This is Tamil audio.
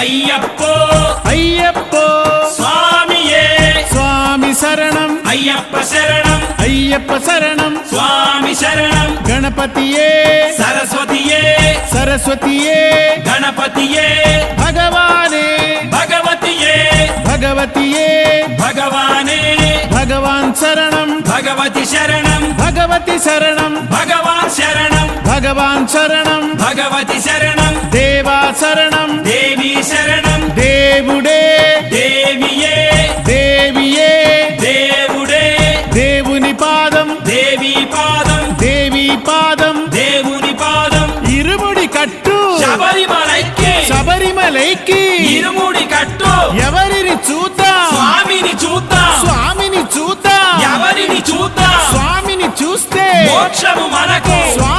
ஐயப்போ. ஐயப்போ. சுவாமியே. சுவாமி சரணம். ஐயப்ப சரணம். ஐயப்ப சரணம். சுவாமி சரணம். கணபதியே. சரஸ்வதியே. சரஸ்வதியே. கணபதியே. பகவானே. பகவதியே. பகவதியே. பகவானே. பகவான் சரணம். பகவதி சரணம். பகவதி சரணம். பகவான் சரணம். பகவான் சரணம். பகவதி சரணம். தேவா சரணம். దేవి శరణం దేవుడే. దేవియే. దేవియే. దేవుడే. దేవుని పాదం. దేవి పాదం. దేవి పాదం. దేవుని పాదం. ఇరుముడి కట్టు. శబరిమలైకి శబరిమలైకి ఇరుముడి కట్టు. ఎవరిని చూతా స్వామిని చూతా స్వామిని చూతా ఎవరిని చూతా స్వామిని చూస్తే మోక్షము మనకు. స్వామి